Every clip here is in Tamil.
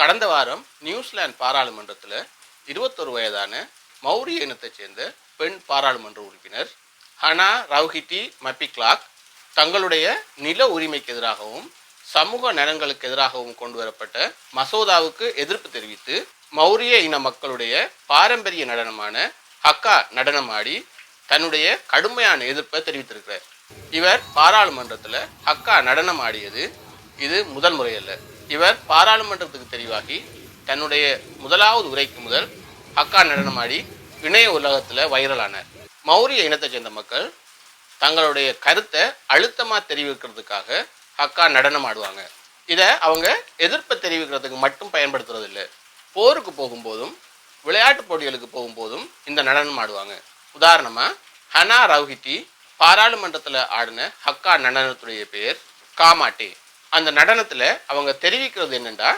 கடந்த வாரம் நியூசிலாந்து பாராளுமன்றத்தில் இருபத்தொரு வயதான மௌரிய இனத்தைச் சேர்ந்த பெண் பாராளுமன்ற உறுப்பினர் ஹனா ரவுஹிட்டி மப்பிக்லாக் தங்களுடைய நில உரிமைக்கு எதிராகவும் சமூக நலன்களுக்கு எதிராகவும் கொண்டு வரப்பட்ட மசோதாவுக்கு எதிர்ப்பு தெரிவித்து மௌரிய இன மக்களுடைய பாரம்பரிய நடனமான ஹக்கா நடனமாடி தன்னுடைய கடுமையான எதிர்ப்பை தெரிவித்திருக்கிறார். இவர் பாராளுமன்றத்தில் ஹக்கா நடனம் ஆடியது இது முதல் முறையல்ல இவர் பாராளுமன்றத்துக்கு தெரிவாகி தன்னுடைய முதலாவது உரைக்கு முதல் ஹக்கா நடனமாடி இணைய உலகத்தில் வைரலானார். மௌரிய இனத்தை சேர்ந்த மக்கள் தங்களுடைய கருத்தை அழுத்தமாக தெரிவிக்கிறதுக்காக ஹக்கா நடனம் ஆடுவாங்க. இதை அவங்க எதிர்ப்பை தெரிவிக்கிறதுக்கு மட்டும் பயன்படுத்துறது இல்லை போருக்கு போகும்போதும் விளையாட்டு போட்டிகளுக்கு போகும்போதும் இந்த நடனம் ஆடுவாங்க. உதாரணமாக ஹனா ரவுஹிட்டி பாராளுமன்றத்தில் ஆடின ஹக்கா நடனத்துடைய பேர் காமாட்டே. அந்த நடனத்தில் அவங்க தெரிவிக்கிறது என்னென்னா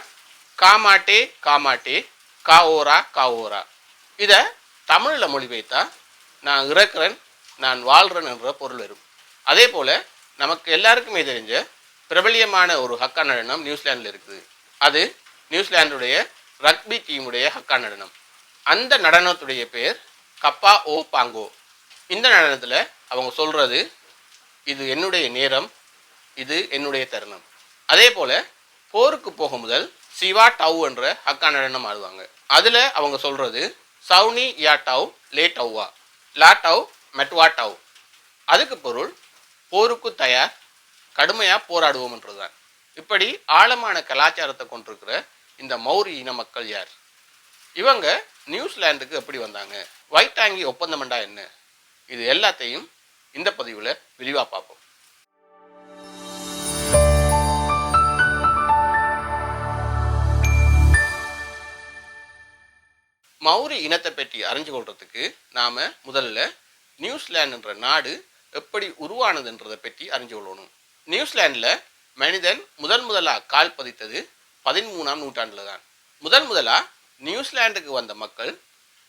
காமாட்டே காமாட்டே காவோரா காவோரா. இதை தமிழில் மொழிபெய்த்தா நான் இறக்குறேன் நான் வாழ்கிறேன் என்ற பொருள் வரும். அதே போல் நமக்கு எல்லாருக்குமே தெரிஞ்ச பிரபலியமான ஒரு ஹக்கா நடனம் நியூசிலாண்டில் இருக்குது. அது நியூசிலாந்துடைய ரக்பி டீமுடைய ஹக்கா நடனம். அந்த நடனத்துடைய பேர் கப்பா ஓ பாங்கோ. இந்த நடனத்தில் அவங்க சொல்கிறது இது என்னுடைய நேரம் இது என்னுடைய தருணம். அதே போல் போருக்கு போக முதல் சிவா டவ் என்ற ஹக்கா நடனம் ஆடுவாங்க. அதில் அவங்க சொல்கிறது சவுனி யா டவ் லே டவ்வா. லா டவ் மெட்வா டவ். அதுக்கு பொருள் போருக்கு தயார் கடுமையாக போராடுவோம்ன்றது தான் இப்படி ஆழமான கலாச்சாரத்தை கொண்டிருக்கிற இந்த மௌரி இன மக்கள் யார்? இவங்க நியூசிலாந்துக்கு எப்படி வந்தாங்க? வைட்டாங்கி ஒப்பந்தம்டா என்ன? இது எல்லாத்தையும் இந்த பதிவில் விரிவாக பார்ப்போம். மௌரி இனத்தை பற்றி அறிஞ்சு கொள்றதுக்கு நாம முதல்ல நியூசிலாந்து என்ற நாடு எப்படி உருவானதுன்றதை பற்றி அறிஞ்சு கொள்ளணும். நியூசிலாண்டில் மனிதன் முதன் முதலா கால் பதித்தது பதிமூணாம் நூற்றாண்டில் தான். முதன் முதலா நியூசிலாந்துக்கு வந்த மக்கள்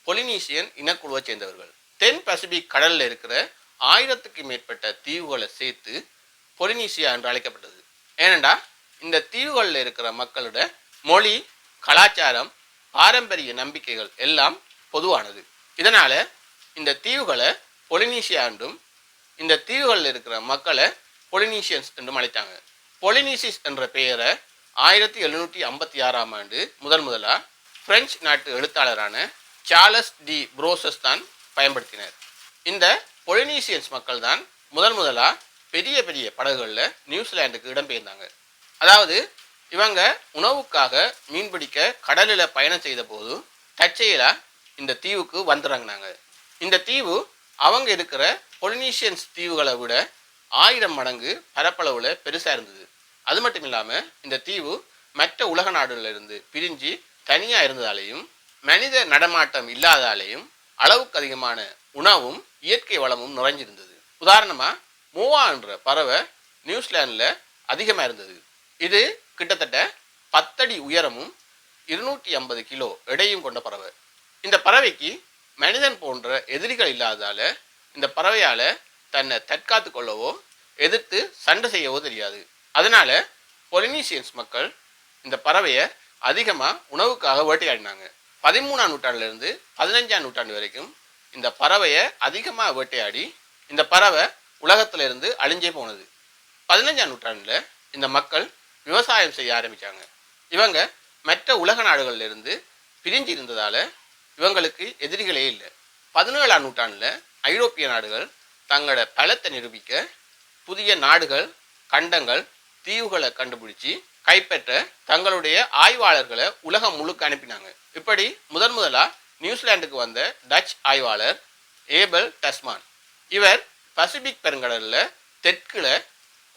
பொலினீசியன் இனக்குழுவை சேர்ந்தவர்கள். தென் பசிபிக் கடலில் இருக்கிற ஆயிரத்துக்கு மேற்பட்ட தீவுகளை சேர்த்து பொலினீசியா என்று அழைக்கப்பட்டது. ஏனண்டா இந்த தீவுகளில் இருக்கிற மக்களோட மொழி கலாச்சாரம் பாரம்பரிய நம்பிக்கைகள் எல்லாம் பொதுவானது. இதனால இந்த தீவுகளை பொலினீசியா என்றும் இந்த தீவுகளில் இருக்கிற மக்களை பொலினீசியன்ஸ் என்றும் அழைத்தாங்க. பொலினீசிஸ் என்ற பெயரை ஆயிரத்தி எழுநூற்றி ஐம்பத்தி ஆறாம் ஆண்டு முதன் முதலாக பிரெஞ்சு நாட்டு எழுத்தாளரான சார்லஸ் டி புரோசஸ் தான் பயன்படுத்தினர். இந்த பொலினீசியன்ஸ் மக்கள் தான் முதன் முதலாக பெரிய பெரிய படகுகளில் நியூசிலாந்துக்கு இடம்பெயர்ந்தாங்க. அதாவது இவங்க உணவுக்காக மீன்பிடிக்க கடலில் பயணம் செய்த போது தற்செயலாக இந்த தீவுக்கு வந்துடுறாங்கனாங்க இந்த தீவு அவங்க இருக்கிற பொலினீஷியன்ஸ் தீவுகளை விட ஆயிரம் மடங்கு பரப்பளவில் பெருசாக இருந்தது. அது மட்டும் இல்லாமல் இந்த தீவு மற்ற உலக நாடுகளில் இருந்து பிரிஞ்சு தனியாக இருந்ததாலேயும் மனித நடமாட்டம் இல்லாதாலேயும் அளவுக்கு அதிகமான உணவும் இயற்கை வளமும் நிறைஞ்சிருந்தது. உதாரணமாக மூவா என்ற பறவை நியூசிலாண்டில் அதிகமாக இருந்தது. இது கிட்டத்தட்ட பத்தடி உயரமும் இருநூற்றி ஐம்பது கிலோ எடையும் கொண்ட பறவை. இந்த பறவைக்கு மனிதன் போன்ற எதிரிகள் இல்லாததால் இந்த பறவையால் தன்னை தற்காத்து கொள்ளவோ எதிர்த்து சண்டை செய்யவோ தெரியாது. அதனால பொலினீசியன்ஸ் மக்கள் இந்த பறவையை அதிகமாக உணவுக்காக வேட்டையாடினாங்க. பதிமூணாம் நூற்றாண்டுலேருந்து பதினஞ்சாம் நூற்றாண்டு வரைக்கும் இந்த பறவையை அதிகமாக வேட்டையாடி இந்த பறவை உலகத்திலிருந்து அழிஞ்சே போனது. பதினஞ்சாம் நூற்றாண்டில் இந்த மக்கள் விவசாயம் செய்ய ஆரம்பித்தாங்க இவங்க மற்ற உலக நாடுகளிலிருந்து பிரிஞ்சு இருந்ததால் இவங்களுக்கு எதிரிகளே இல்லை. பதினேழாம் நூற்றாண்டில் ஐரோப்பிய நாடுகள் தங்களோட பலத்தை நிரூபிக்க புதிய நாடுகள் கண்டங்கள் தீவுகளை கண்டுபிடிச்சி கைப்பற்ற தங்களுடைய ஆய்வாளர்களை உலகம் முழுக்க அனுப்பினாங்க. இப்படி முதன் முதலாக நியூசிலாந்துக்கு வந்த டச் ஆய்வாளர் ஏபல் டஸ்மான். இவர் பசிபிக் பெருங்கடலில் தெற்குல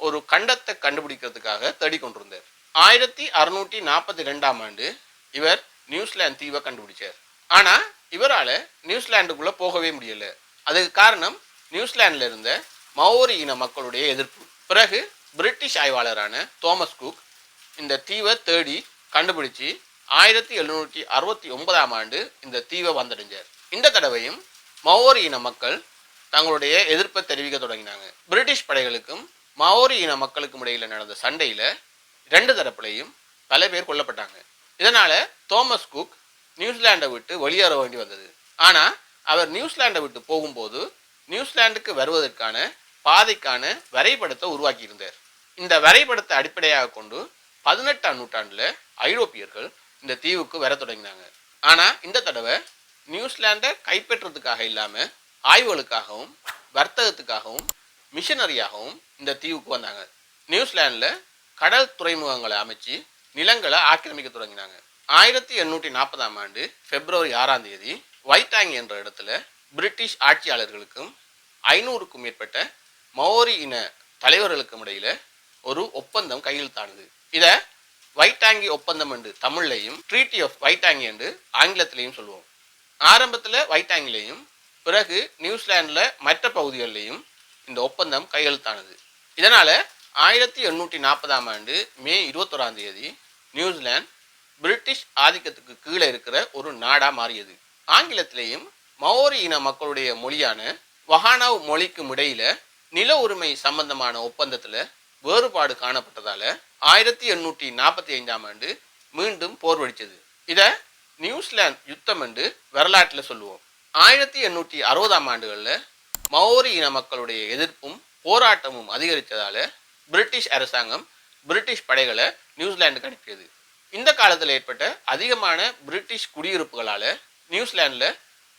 ஒரு கண்டத்தை கண்டுபிடிக்கிறதுக்காக தேடிக் கொண்டிருந்தார். ஆயிரத்தி அறுநூற்றி நாற்பத்தி ரெண்டாம் ஆண்டு இவர் நியூசிலாந்து தீவை கண்டுபிடிச்சார். ஆனால் இவரால் நியூசிலாண்டுக்குள்ளே போகவே முடியல. அதுக்கு காரணம் நியூசிலாந்துல இருந்த மவோரி இன மக்களுடைய எதிர்ப்பு. பிறகு பிரிட்டிஷ் ஆய்வாளரான தோமஸ் குக் இந்த தீவை தேடி கண்டுபிடிச்சு ஆயிரத்தி எழுநூற்றி அறுபத்தி ஒன்பதாம் ஆண்டு இந்த தீவை வந்தடைஞ்சார். இந்த தடவையும் மவோரி இன மக்கள் தங்களுடைய எதிர்ப்பை தெரிவிக்க தொடங்கினாங்க. பிரிட்டிஷ் படைகளுக்கும் மாவோரி இன மக்களுக்கும் இடையில் நடந்த சண்டையில் ரெண்டு தரப்புலையும் பல பேர் கொல்லப்பட்டாங்க. இதனால் தோமஸ் குக் நியூசிலாண்டை விட்டு வெளியேற வேண்டி வந்தது. ஆனால் அவர் நியூசிலாண்டை விட்டு போகும்போது நியூசிலாந்துக்கு வருவதற்கான பாதைக்கான வரைபடத்தை உருவாக்கியிருந்தார் இந்த வரைபடத்தை அடிப்படையாக கொண்டு பதினெட்டாம் நூற்றாண்டில் ஐரோப்பியர்கள் இந்த தீவுக்கு வர தொடங்கினாங்க. ஆனால் இந்த தடவை நியூசிலாண்டை கைப்பற்றுறதுக்காக இல்லாமல் ஆய்வுகளுக்காகவும் வர்த்தகத்துக்காகவும் மிஷனரியாகவும் இந்த தீவுக்கு வந்தாங்க. நியூசிலாந்துல கடல் துறைமுகங்களை அமைச்சு நிலங்களை ஆக்கிரமிக்க தொடங்கினாங்க. ஆயிரத்தி எண்ணூற்றி நாற்பதாம் ஆண்டு பிப்ரவரி ஆறாம் தேதி வைட்டாங் என்ற இடத்துல பிரிட்டிஷ் ஆட்சியாளர்களுக்கும் ஐநூறுக்கும் மேற்பட்ட மோரி இன தலைவர்களுக்கும் இடையில ஒரு ஒப்பந்தம் கையெழுத்தானது. இதை வைட்டாங்கி ஒப்பந்தம் என்று தமிழ்லையும் ட்ரீட்டி ஆஃப் வைட்டாங்கி என்று ஆங்கிலத்திலையும் சொல்லுவோம். ஆரம்பத்தில் வைட்டாங்கிலையும் பிறகு நியூசிலாந்துல மற்ற பகுதிகளிலையும் இந்த ஒப்பந்தம் கையெழுத்தானது. இதனால் ஆயிரத்தி எண்ணூற்றி நாற்பதாம் ஆண்டு மே இருபத்தொராம் தேதி நியூசிலாந்து பிரிட்டிஷ் ஆதிக்கத்துக்கு கீழே இருக்கிற ஒரு நாடாக மாறியது. ஆங்கிலத்திலேயும் மவோரி இன மக்களுடைய மொழியான வஹானாவ் மொழிக்கும் இடையில நில உரிமை சம்பந்தமான ஒப்பந்தத்தில் வேறுபாடு காணப்பட்டதால் ஆயிரத்தி எண்ணூற்றி நாற்பத்தி ஐந்தாம் ஆண்டு மீண்டும் போர் வெடித்தது இதை நியூசிலாந்து யுத்தம் என்று வரலாற்றில் சொல்லுவோம். ஆயிரத்தி எண்ணூற்றி அறுபதாம் ஆண்டுகளில் மௌரி இன மக்களுடைய எதிர்ப்பும் போராட்டமும் அதிகரித்ததால பிரிட்டிஷ் அரசாங்கம் பிரிட்டிஷ் படைகளை நியூசிலாந்துக்கு அனுப்பியது. இந்த காலத்தில் ஏற்பட்ட அதிகமான பிரிட்டிஷ் குடியிருப்புகளால நியூசிலாந்துல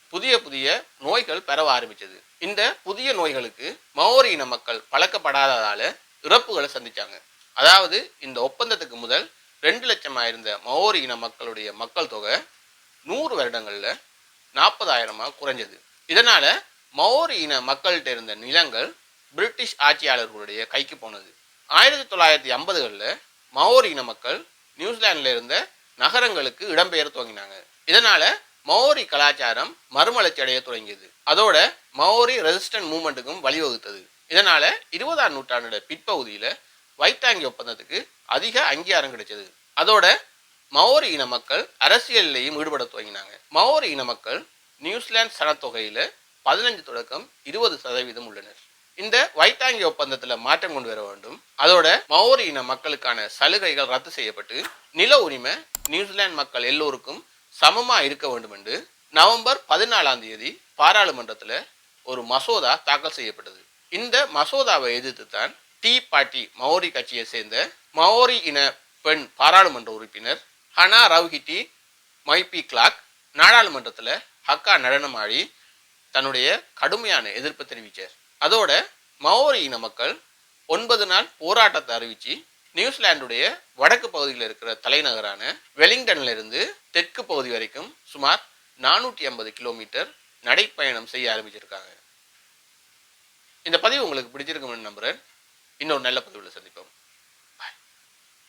புதிய புதிய நோய்கள் பரவ ஆரம்பிச்சது. இந்த புதிய நோய்களுக்கு மௌரி இன மக்கள் பழக்கப்படாததால இறப்புகளை சந்திச்சாங்க. அதாவது இந்த ஒப்பந்தத்துக்கு முதல் ரெண்டு லட்சம் இருந்த மௌரி இன மக்களுடைய மக்கள் தொகை நூறு வருடங்கள்ல நாற்பதாயிரமாக குறைஞ்சது. இதனால மௌர் இன மக்கள்கிட்ட இருந்த நிலங்கள் பிரிட்டிஷ் ஆட்சியாளர்களுடைய கைக்கு போனது. ஆயிரத்தி தொள்ளாயிரத்தி ஐம்பதுகளில் மவோரி இன மக்கள் நியூசிலாண்டில் இருந்த நகரங்களுக்கு இடம்பெயர துவங்கினாங்க. இதனால மவோரி கலாச்சாரம் மறுமலர்ச்சி அடைய தொடங்கியது. அதோட மவோரி ரெசிஸ்டன்ட் மூமெண்ட்டுக்கும் வழிவகுத்தது. இதனால இருபதாம் நூற்றாண்டோட பிற்பகுதியில் வைத்தாங்கி ஒப்பந்தத்துக்கு அதிக அங்கீகாரம் கிடைச்சது. அதோட மவோரி இன மக்கள் அரசியலிலேயும் ஈடுபட துவங்கினாங்க. மவோரி இன மக்கள் நியூசிலாந்து சனத்தொகையில் பதினஞ்சு தொடக்கம் இருபது சதவீதம் உள்ளனர். இந்த வைத்தாங்கி ஒப்பந்தத்தில் மாற்றம் கொண்டு வர வேண்டும். அதோட மௌரி இன மக்களுக்கான சலுகைகள் ரத்து செய்யப்பட்டு நில உரிமை நியூசிலாந்து மக்கள் எல்லோருக்கும் சமமாக இருக்க வேண்டும் என்று நவம்பர் பதினாலாம் தேதி பாராளுமன்றத்தில் ஒரு மசோதா தாக்கல் செய்யப்பட்டது. இந்த மசோதாவை எதிர்த்து தான் டீ பார்ட்டி மௌரி கட்சியை சேர்ந்த மௌரி இன பெண் பாராளுமன்ற உறுப்பினர் ஹனா ரவ்ஹிட்டி மைபி கிளாக் நாடாளுமன்றத்தில் ஹக்கா நடனமாடி தன்னுடைய கடுமையான எதிர்ப்பு தெரிவித்தார் அதோட மவோரி இன மக்கள் ஒன்பது நாள் போராட்டத்தை அறிவிச்சு நியூசிலாந்துடைய வடக்கு பகுதியில் இருக்கிற தலைநகரான வெலிங்டன்ல இருந்து தெற்கு பகுதி வரைக்கும் சுமார் நானூற்றி ஐம்பது கிலோமீட்டர் நடைப்பயணம் செய்ய ஆரம்பிச்சிருக்காங்க. இந்த பதிவு உங்களுக்கு பிடிச்சிருக்கும்னு நம்புறேன். இன்னொரு நல்ல பதிவில் சந்திப்போம்.